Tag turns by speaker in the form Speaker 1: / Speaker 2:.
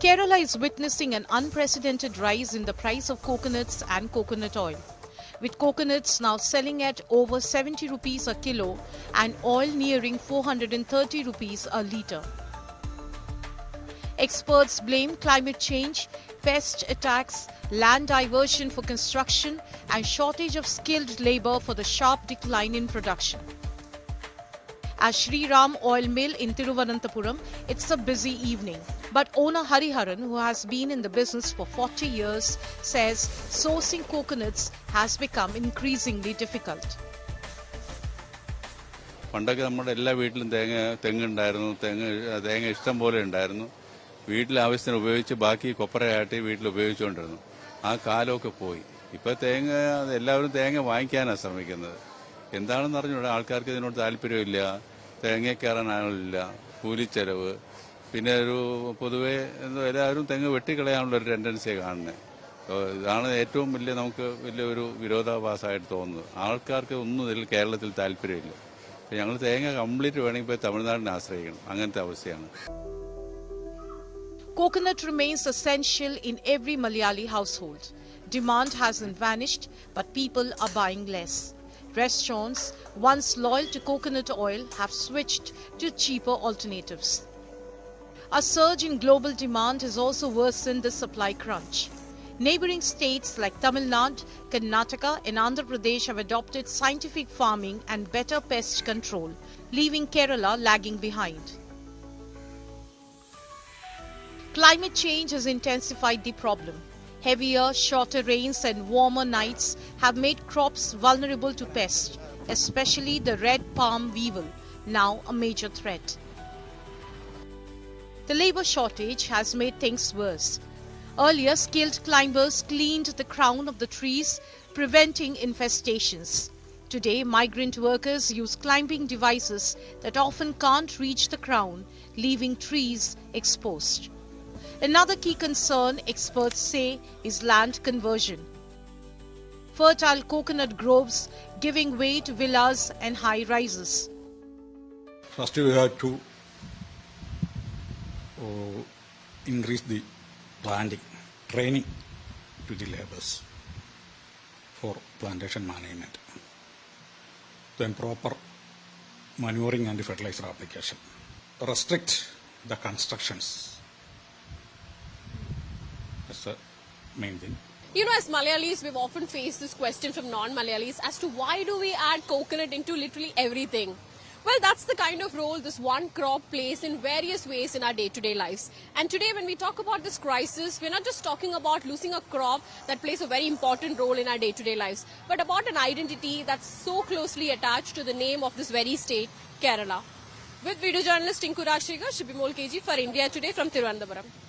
Speaker 1: Kerala is witnessing an unprecedented rise in the price of coconuts and coconut oil. With coconuts now selling at over 70 rupees a kilo and oil nearing 430 rupees a litre. Experts blame climate change, pest attacks, land diversion for construction, and shortage of skilled labour for the sharp decline in production. At Sri Ram Oil Mill in Tiruvananthapuram, it's a busy evening. But owner Hariharan, who has been in the business for 40 years, says sourcing coconuts has become increasingly difficult.
Speaker 2: പണ്ടൊക്കെ നമ്മുടെ എല്ലാ വീട്ടിലും തേങ്ങ തെങ്ങുണ്ടായിരുന്നു തെങ്ങ് തേങ്ങ ഇഷ്ടം പോലെ ഉണ്ടായിരുന്നു വീട്ടിലെ ആവശ്യത്തിന് ഉപയോഗിച്ച് ബാക്കി കൊപ്പരയാട്ടി വീട്ടിൽ ഉപയോഗിച്ചുകൊണ്ടിരുന്നു ആ കാലമൊക്കെ പോയി ഇപ്പൊ തേങ്ങ എല്ലാവരും തേങ്ങ വാങ്ങിക്കാനാണ് ശ്രമിക്കുന്നത് എന്താണെന്ന് അറിഞ്ഞൂടെ ആൾക്കാർക്ക് ഇതിനോട് താല്പര്യമില്ല തേങ്ങ കയറാൻ ആളില്ല കൂലിച്ചെലവ് പിന്നെ ഒരു പൊതുവെ എല്ലാവരും തെങ്ങ് വെട്ടിക്കളയാനുള്ള ഒരു ടെൻഡൻസിയെ കാണുന്നത് ഇതാണ് ഏറ്റവും വലിയ നമുക്ക് വലിയൊരു വിരോധാഭാസമായിട്ട് തോന്നുന്നത് ആൾക്കാർക്ക് ഒന്നും ഇതിൽ കേരളത്തിൽ താല്പര്യമില്ല ഞങ്ങൾ തേങ്ങ കംപ്ലീറ്റ് വേണമെങ്കിൽ പോയി തമിഴ്നാടിനെ ആശ്രയിക്കണം അങ്ങനത്തെ അവസ്ഥയാണ്
Speaker 1: Coconut remains essential in every Malayali household. Demand hasn't vanished, but people are buying less. Restaurants, once loyal to coconut oil, have switched to cheaper alternatives. A surge in global demand has also worsened the supply crunch. Neighboring states like Tamil Nadu, Karnataka, and Andhra Pradesh have adopted scientific farming and better pest control, leaving Kerala lagging behind. Climate change has intensified the problem. Heavier, shorter rains and warmer nights have made crops vulnerable to pests, especially the red palm weevil, now a major threat. The labor shortage has made things worse. Earlier, skilled climbers cleaned the crown of the trees, preventing infestations. Today, migrant workers use climbing devices that often can't reach the crown, leaving trees exposed. Another key concern, experts say, is land conversion. Fertile coconut groves giving way to villas and high rises.
Speaker 3: First, we have to increase the planting, training to the laborers for plantation management. Then proper manuring and fertilizer application. Restrict the constructions. That's the main thing.
Speaker 4: You know, as Malayalis, we've often faced this question from non Malayalis as to why do we add coconut into literally everything? Well, that's the kind of role this one crop plays in various ways in our day to day lives. And today, when we talk about this crisis, we're not just talking about losing a crop that plays a very important role in our day to day lives, but about an identity that's so closely attached to the name of this very state, Kerala. With video journalist Tinku Rajshekhar, Shibimol KG for India Today from Thiruvananthapuram.